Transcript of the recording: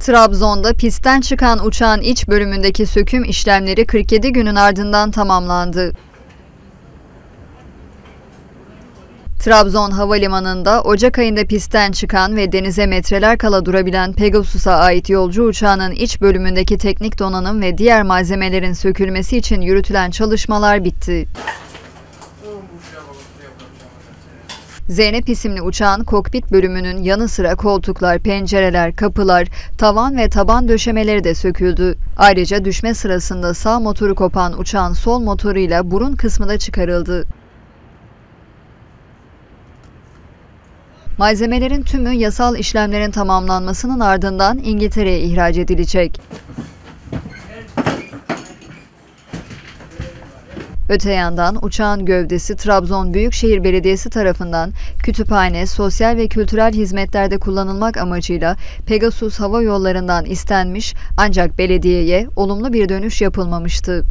Trabzon'da pistten çıkan uçağın iç bölümündeki söküm işlemleri 47 günün ardından tamamlandı. Trabzon Havalimanı'nda Ocak ayında pistten çıkan ve denize metreler kala durabilen Pegasus'a ait yolcu uçağının iç bölümündeki teknik donanım ve diğer malzemelerin sökülmesi için yürütülen çalışmalar bitti. Zeynep isimli uçağın kokpit bölümünün yanı sıra koltuklar, pencereler, kapılar, tavan ve taban döşemeleri de söküldü. Ayrıca düşme sırasında sağ motoru kopan uçağın sol motoruyla burun kısmı da çıkarıldı. Malzemelerin tümü yasal işlemlerin tamamlanmasının ardından İngiltere'ye ihraç edilecek. Öte yandan uçağın gövdesi Trabzon Büyükşehir Belediyesi tarafından kütüphane, sosyal ve kültürel hizmetlerde kullanılmak amacıyla Pegasus Hava Yolları'ndan istenmiş ancak belediyeye olumlu bir dönüş yapılmamıştı.